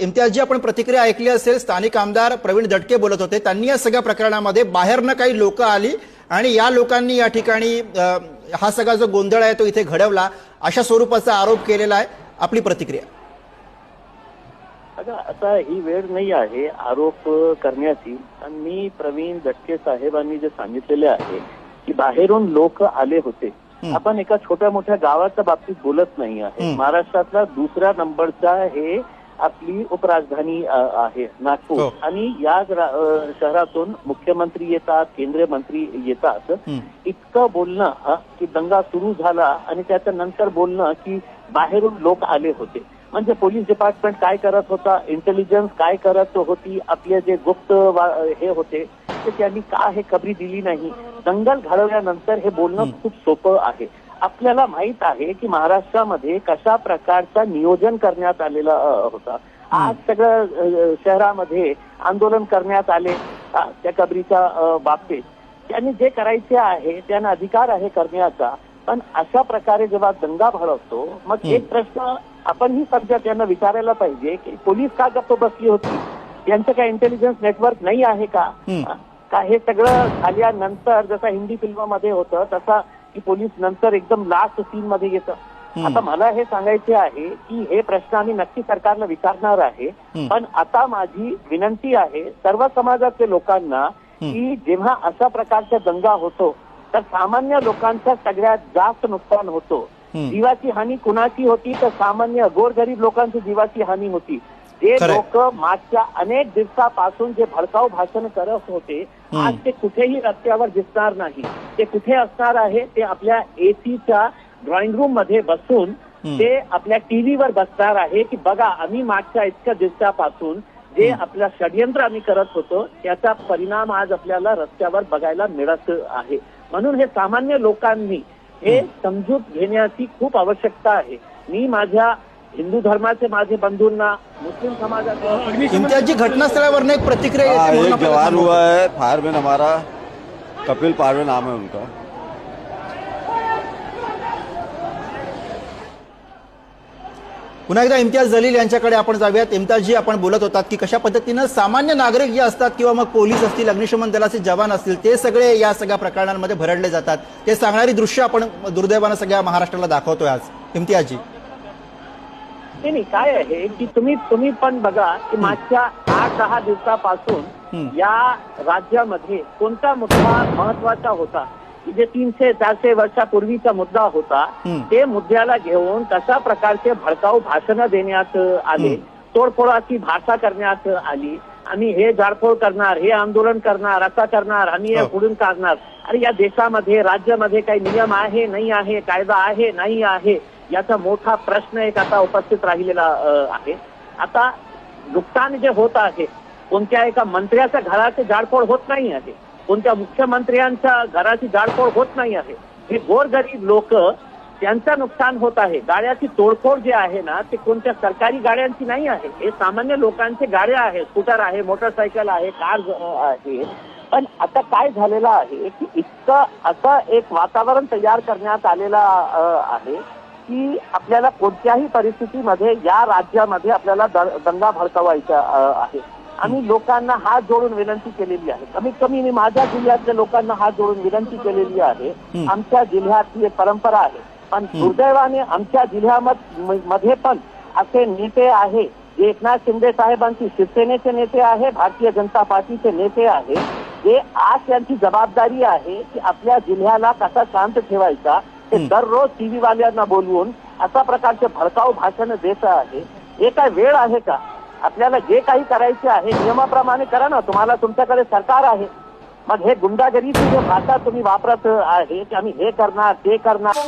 इम्तियाजी आपण प्रतिक्रिया ऐकली असेल स्थानिक आमदार प्रवीण दटके बोलत होते. त्यांनी या सगळ्या प्रकरणामध्ये बाहेरनं काही लोक आली आणि या लोकांनी या ठिकाणी हा सगळा जो गोंधळ आहे तो इथे घडवला. अशा स्वरूपाचा आरोप केलेला आहे. आपली प्रतिक्रिया. अगं आता ही वेळ नाही आहे आरोप करण्याची. आणि मी प्रवीण दटके साहेबांनी जे सांगितलेले आहे की बाहेरून लोक आले होते. आपण एका छोट्या मोठ्या गावाच्या बाबतीत बोलत नाही आहे. महाराष्ट्रातला दुसऱ्या नंबरचा हे आपली उपराजधानी आहे नागपूर. हो. आणि या शहरातून मुख्यमंत्री येतात केंद्रीय मंत्री येतात. इतकं बोलणं की दंगा सुरू झाला आणि त्याच्या नंतर बोलणं की बाहेरून लोक आले होते. म्हणजे पोलीस डिपार्टमेंट काय करत होता इंटेलिजन्स काय करत होती आपले जे गुप्त हे होते ते त्यांनी का हे खबरी दिली नाही? दंगल घडवल्यानंतर हे बोलणं खूप सोपं आहे. आपल्याला माहीत आहे की महाराष्ट्रामध्ये कशा प्रकारचं नियोजन करण्यात आलेलं होतं. आज सगळं शहरामध्ये आंदोलन करण्यात आले त्या कबरीच्या बाबतीत. त्यांनी जे करायचे आहे त्यांना अधिकार आहे करण्याचा. पण अशा प्रकारे जेव्हा दंगा भडकतो मग. एक प्रश्न आपणही सध्या त्यांना विचारायला पाहिजे की पोलीस का गप्प बसली होती? यांचं काय इंटेलिजन्स नेटवर्क नाही आहे का? हं. का हे सगळं झाल्यानंतर जसं हिंदी फिल्ममध्ये होतं तसा की पोलीस नंतर एकदम लास्ट सीन मध्ये येतं. आता मला हे सांगायचे आहे की हे प्रश्न आम्ही नक्की सरकारला विचारणार आहे. पण आता माझी विनंती आहे सर्व समाजाच्या लोकांना की जेव्हा अशा प्रकारचा दंगा होतो तर सामान्य लोकांचा सगळ्यात जास्त नुकसान होतो. जीवाची हानी कुणाची होती तर सामान्य गोरगरीब लोकांची जीवाची हानी होती जे. लोक मागच्या अनेक दिवसापासून जे भडकाऊ भाषण करत होते. आज ते कुठेही रस्त्यावर दिसणार नाही ते कुठे असणार आहे ते आपल्या एसीच्या ड्रॉइंग रूममध्ये बसून. ते आपल्या टीव्हीवर बसणार आहे की बघा आम्ही मागच्या इतक्या दिवसापासून जे आपल्या षडयंत्र आम्ही करत होतो त्याचा परिणाम आज आपल्याला रस्त्यावर बघायला मिळत आहे म्हणून हे सामान्य लोकांनी हे समजूत घेण्याची खूप आवश्यकता आहे मी माझ्या हिंदू धर्माचे माझे बंधूंना मुस्लिम समाजाचे इम्तियाजी घटनास्थळावरनं एक प्रतिक्रिया एक जवान. हुआ है फायरमैन हमारा कपिल पारवे नाम है उनका। पुन्हा एकदा इम्तियाज जलील यांच्याकडे आपण जाऊयात. इम्तियाजी आपण बोलत होतात की कशा पद्धतीनं सामान्य नागरिक जे असतात किंवा मग पोलीस असतील अग्निशमन दलाचे जवान असतील ते सगळे या सगळ्या प्रकरणांमध्ये भरडले जातात. ते सांगणारी दृश्य आपण दुर्दैवानं सगळ्या महाराष्ट्राला दाखवतोय आज. इम्तियाजी नाही नाही, काय आहे की तुम्ही तुम्ही पण बघा की मागच्या आठ दहा दिवसापासून. या राज्यामध्ये कोणता मुद्दा महत्त्वाचा होता की जे तीनशे चारशे वर्षापूर्वीचा मुद्दा होता. ते मुद्द्याला घेऊन कशा प्रकारचे भडकाऊ भाषणं देण्यात आले. तोडफोडाची भाषा करण्यात आली आणि हे जाडफोड करणार हे आंदोलन करणार असा करणार आणि हे हो. पुढून काढणार आणि या देशामध्ये राज्यामध्ये काही नियम आहे नाही आहे कायदा आहे नाही आहे याचा मोठा प्रश्न एक आता उपस्थित राहिलेला आहे. आता नुकसान जे होत आहे कोणत्या एका मंत्र्याच्या घराची जाडपोड होत नाही आहे. कोणत्या मुख्यमंत्र्यांच्या घराची जाडपोड होत नाही आहे. हे गोरगरीब लोक त्यांचं नुकसान होत आहे. गाड्याची तोडफोड जे आहे ना ते कोणत्या सरकारी गाड्यांची नाही आहे. हे सामान्य लोकांचे गाड्या आहे स्कूटर आहे मोटरसायकल आहे कार आहे. पण आता काय झालेलं आहे की इतकं असं एक वातावरण तयार करण्यात आलेलं आहे. की आपल्याला कोणत्याही परिस्थितीमध्ये या राज्यामध्ये आपल्याला दंगा भडकवायचा आहे. आम्ही लोकांना हात जोडून विनंती केलेली आहे. कमीत कमी मी माझ्या जिल्ह्यातल्या लोकांना हात जोडून विनंती केलेली आहे. आमच्या जिल्ह्यात ही एक परंपरा आहे. पण दुर्दैवाने आमच्या जिल्ह्यामध्ये पण असे नेते आहे जे एकनाथ शिंदे साहेबांची शिवसेनेचे नेते आहे भारतीय जनता पार्टीचे नेते आहे जे आज त्यांची जबाबदारी आहे की आपल्या जिल्ह्याला कसा शांत ठेवायचा ते. दररोज टीव्ही वाल्यांना बोलवून अशा प्रकारचे भडकाऊ भाषण देत आहे. हे काय वेळ आहे का? आपल्याला जे काही करायचे आहे नियमाप्रमाणे करा ना. तुम्हाला तुमच्याकडे सरकार आहे. मग हे गुंडागिरीची जे भाषा तुम्ही वापरत आहे की आम्ही हे करणार ते करणार.